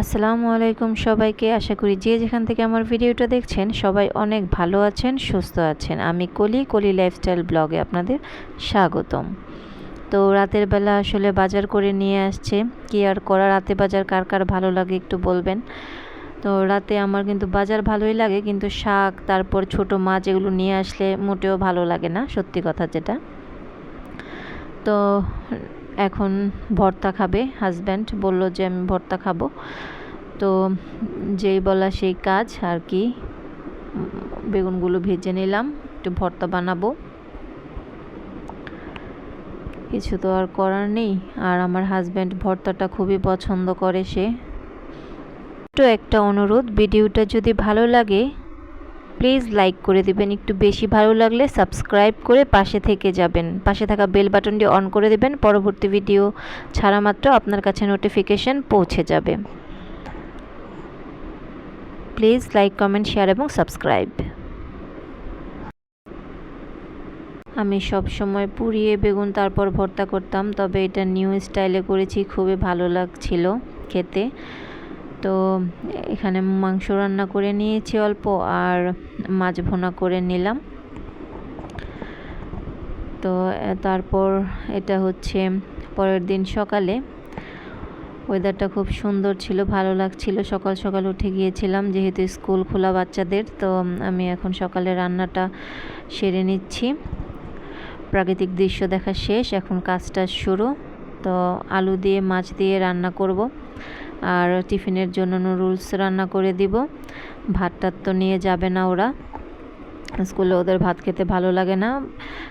আসসালামু আলাইকুম সবাইকে। আশা করি যে যেখান থেকে আমার ভিডিওটা দেখছেন, সবাই অনেক ভালো আছেন, সুস্থ আছেন। আমি কলি কলি লাইফস্টাইল ব্লগে আপনাদের স্বাগতম। তো রাতের বেলা আসলে বাজার করে নিয়ে আসছে। কি আর করা, রাতে বাজার কার কার ভালো লাগে একটু বলবেন? তো রাতে আমার কিন্তু বাজার ভালোই লাগে, কিন্তু শাক, তারপর ছোট মাছ এগুলো নিয়ে আসলে মোটেও ভালো লাগে না, সত্যি কথা যেটা। তো এখন ভর্তা খাবে হাজব্যান্ড বলল যে আমি ভর্তা খাব। তো যেই বলা সেই কাজ, আর কি, বেগুনগুলো ভেজে নিলাম, একটু ভর্তা বানাবো। কিছু তো আর করার নেই, আর আমার হাজব্যান্ড ভর্তাটা খুবই পছন্দ করে সে। তো একটা অনুরোধ ভিডিওটা যদি ভালো লাগে প্লিজ লাইক করে দিবেন। একটু বেশি ভালো লাগলে সাবস্ক্রাইব করে পাশে থেকে যাবেন। পাশে থাকা বেল বাটনটি অন করে দেবেন। পরবর্তী ভিডিও ছাড়া মাত্র আপনার কাছে নোটিফিকেশন পৌঁছে যাবে। প্লিজ লাইক, কমেন্ট, শেয়ার এবং সাবস্ক্রাইব। আমি সব সময় পুড়িয়ে বেগুন তারপর ভর্তা করতাম, তবে এটা নিউ স্টাইলে করেছি, খুবই ভালো লাগছিল খেতে। তো এখানে মাংস রান্না করে নিয়েছি অল্প আর মাছ ভোনা করে নিলাম। তো তারপর এটা হচ্ছে পরের দিন সকালে। ওয়েদারটা খুব সুন্দর ছিল, ভালো লাগছিল। সকাল সকাল উঠে গিয়েছিলাম, যেহেতু স্কুল খোলা বাচ্চাদের, তো আমি এখন সকালে রান্নাটা সেরে নিচ্ছি। প্রাকৃতিক দৃশ্য দেখা শেষ, এখন কাজটা শুরু। তো আলু দিয়ে, মাছ দিয়ে রান্না করব। আর টিফিনের জন্য নুডলস রান্না করে দিব। ভাতটা তো নিয়ে যাবে না ওরা। স্কুলে ওদের ভাত খেতে ভালো লাগে না।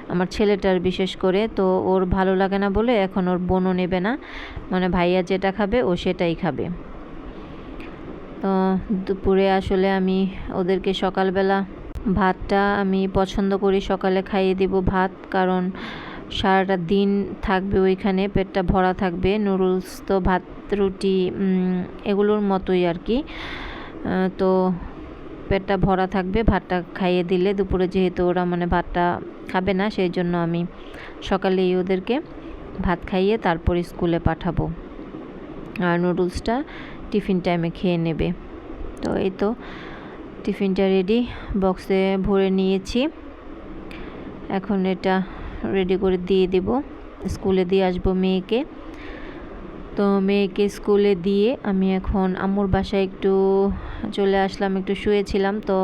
আমার ছেলেটার বিশেষ করে, তো ওর ভালো লাগে না বলে এখন ওর বোনও নেবে না। মানে ভাইয়া যেটা খাবে ও সেটাই খাবে। তো দুপুরে আসলে আমি ওদেরকে সকালবেলা ভাতটা আমি পছন্দ করি, সকালে খাইয়ে দিব ভাত। কারণ সারাটা দিন থাকবে ওইখানে, পেটটা ভরা থাকবে, নুডলস তো ভাত, রুটি এগুলোর মতোই আর কি। তো পেটটা ভরা থাকবে, ভাতটা খাইয়ে দিলে দুপুরে যেহেতু ওরা মানে ভাতটা খাবে না, সেই জন্য আমি সকালেই ওদেরকে ভাত খাইয়ে তারপর স্কুলে পাঠাবো। আর নুডলসটা টিফিন টাইমে খেয়ে নেবে। তো এই তো টিফিনটা রেডি, বক্সে ভরে নিয়েছি। এখন এটা রেডি করে দিয়ে দেব। স্কুলে দিয়ে আসব মেয়েকে। তো মেয়েকে স্কুলে দিয়ে আমি এখন আম্মুর বাসায় একটু চলে আসলাম, একটু শুয়েছিলাম। তো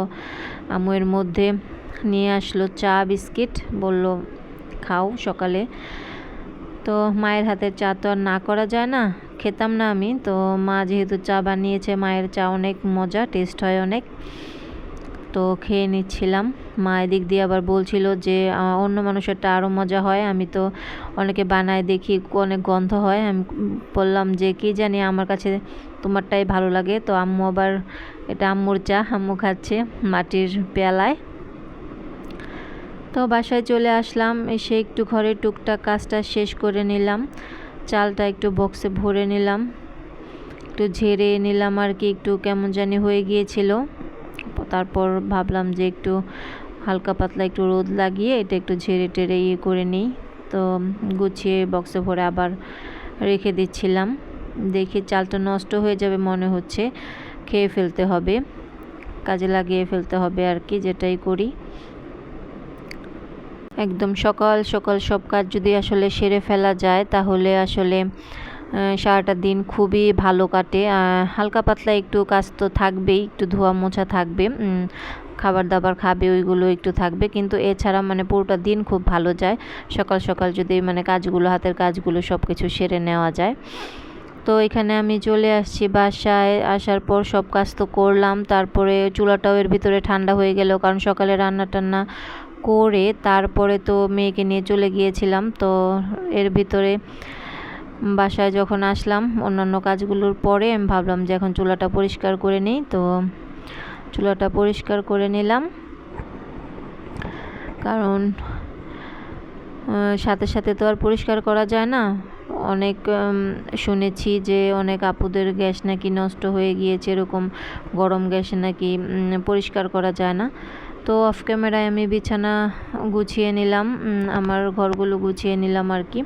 আম্মু এর মধ্যে নিয়ে আসলো চা, বিস্কিট। বলল, খাও সকালে। তো মায়ের হাতের চা তো আর না করা যায় না, খেতাম না আমি। তো মা যেহেতু চা বানিয়েছে, মায়ের চা অনেক মজা, টেস্ট হয় অনেক। তো খেয়ে নিচ্ছিলাম। মা এদিক দিয়ে আবার বলছিল যে অন্য মানুষেরটা আরও মজা হয়। আমি তো অনেকে বানায় দেখি, অনেক গন্ধ হয়। আমি বললাম যে, কি জানি আমার কাছে তোমারটাই ভালো লাগে। তো আম্মু আবার, এটা আম্মুর চা, আম্মু খাচ্ছে মাটির পেয়ালায়। তো বাসায় চলে আসলাম। এসে একটু ঘরে টুকটাক কাজটা শেষ করে নিলাম। চালটা একটু বক্সে ভরে নিলাম। একটু ঝেড়ে নিলাম আর কি। একটু কেমন জানি হয়ে গিয়েছিল। তারপর ভাবলাম যে একটু হালকা পাতলা একটু রোদ লাগিয়ে এটা একটু ঝেড়ে টেড়ে ইয়ে করে নিই। তো গুছিয়ে বক্সে ভরে আবার রেখে দিচ্ছিলাম। দেখি চালটা নষ্ট হয়ে যাবে মনে হচ্ছে। খেয়ে ফেলতে হবে। কাজে লাগিয়ে ফেলতে হবে আর কি, যেটাই করি। একদম সকাল সকাল সব কাজ যদি আসলে সেরে ফেলা যায়, তাহলে আসলে সারাটা দিন খুবই ভালো কাটে। হালকা পাতলা একটু কাজ তো থাকবেই, একটু ধোয়া মোছা থাকবে খাবার দাবার খাবে, ওইগুলো একটু থাকবে। কিন্তু এছাড়া মানে পুরোটা দিন খুব ভালো যায়। সকাল সকাল যদি মানে কাজগুলো, হাতের কাজগুলো সব কিছু সেরে নেওয়া যায়। তো এখানে আমি চলে আসছি বাসায়। আসার পর সব কাজ তো করলাম। তারপরে চুলাটাও এর ভিতরে ঠান্ডা হয়ে গেল, কারণ সকালে রান্না টান্না করে তারপরে তো মেয়েকে নিয়ে চলে গিয়েছিলাম। তো এর ভিতরে বাসায় যখন আসলাম, অন্যান্য কাজগুলোর পরে আমি ভাবলাম যে এখন চুলাটা পরিষ্কার করে নিই, তো চুলাটা পরিষ্কার করে নিলাম। কারণ সাথে সাথে তো আর পরিষ্কার করা যায় না। অনেক শুনেছি যে অনেক আপুদের গ্যাস নাকি নষ্ট হয়ে গিয়েছে, এরকম গরম গ্যাস নাকি পরিষ্কার করা যায় না। তো অফ ক্যামেরায় আমি বিছানা গুছিয়ে নিলাম আমার ঘরগুলো গুছিয়ে নিলাম আর কি।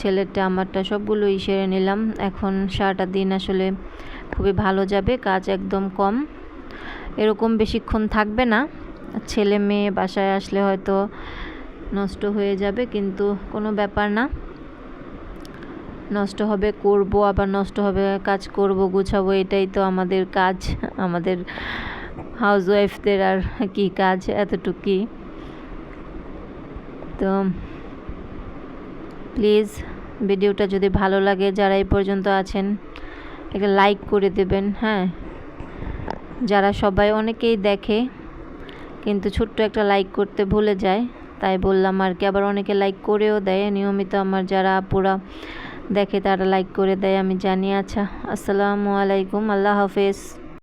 ছেলেরটা, আমারটা সবগুলোই সেরে নিলাম। এখন সারাটা দিন আসলে খুবই ভালো যাবে, কাজ একদম কম। এরকম বেশিক্ষণ থাকবে না। ছেলে মেয়ে বাসায় আসলে হয়তো নষ্ট হয়ে যাবে, কিন্তু কোনো ব্যাপার না। নষ্ট হবে করব, আবার নষ্ট হবে কাজ করব, গুছাবো, এটাই তো আমাদের কাজ। আমাদের হাউস ওয়াইফদের আর কি কাজ এতটুকুই। তো প্লিজ ভিডিওটা যদি ভালো লাগে, যারা এই পর্যন্ত আছেন একটা লাইক করে দেবেন হ্যাঁ? যারা সবাই অনেকেই দেখে, কিন্তু ছোট্ট একটা লাইক করতে ভুলে যায়, তাই বললাম আর কি। আবার অনেকে লাইক করেও দেয়, নিয়মিত আমার যারা পুরা দেখে তারা লাইক করে দেয়, আমি জানি। আচ্ছা আসসালামু আলাইকুম, আল্লাহ হাফেজ।